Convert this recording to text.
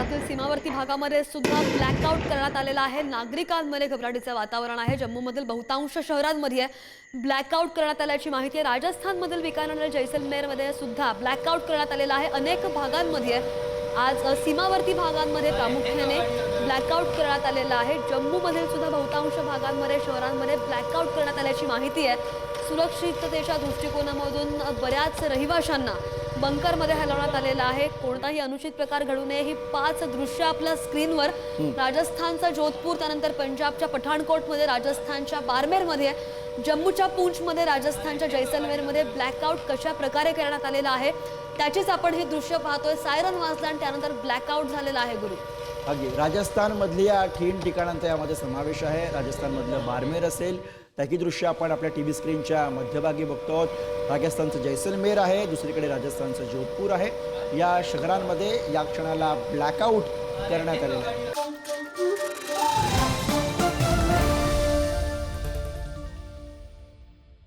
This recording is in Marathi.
सीमावर्ती भागामध्ये सुद्धा ब्लॅकआउट करण्यात आलेला आहे. नागरिकांमध्ये घबराटीचं वातावरण आहे. जम्मूमधील बहुतांश शहरांमध्ये ब्लॅकआउट करण्यात आल्याची माहिती आहे. राजस्थानमधील बिकानेर जैसलमेरमध्ये सुद्धा ब्लॅकआउट करण्यात आलेला आहे. अनेक भागांमध्ये आज सीमावर्ती भागांमध्ये प्रामुख्याने ब्लॅकआउट करण्यात आलेला आहे. जम्मूमधील सुद्धा बहुतांश भागांमध्ये शहरांमध्ये ब्लॅकआउट करण्यात आल्याची माहिती आहे. सुरक्षिततेच्या दृष्टिकोनामधून बऱ्याच रहिवाशांना बंकरमध्ये हलवण्यात आलेलं आहे. कोणताही अनुचित प्रकार घडू नये. ही पाच दृश्य आपल्या स्क्रीनवर. राजस्थानचा जोधपूर त्यानंतर पंजाबच्या पठाणकोटमध्ये राजस्थानच्या बारमेरमध्ये जम्मूच्या पूंछमध्ये राजस्थानच्या जैसलमेरमध्ये ब्लॅकआउट कशा प्रकारे करण्यात आलेलं आहे? त्याचीच आपण ही दृश्य पाहतोय. सायरन वाजला आणि त्यानंतर ब्लॅकआउट झालेला आहे गुरु. अगदी. राजस्थानमधल्या तीन ठिकाणांचा यामध्ये समावेश आहे. राजस्थानमधलं बारमेर असेल त्याची दृश्य आपण आपल्या टी व्ही स्क्रीनच्या मध्यभागी बघतो आहोत. राजस्थानचं जैसलमेर आहे दुसरीकडे राजस्थानचं जोधपूर आहे. या शहरांमध्ये या क्षणाला ब्लॅकआउट करण्यात आलेलं आहे.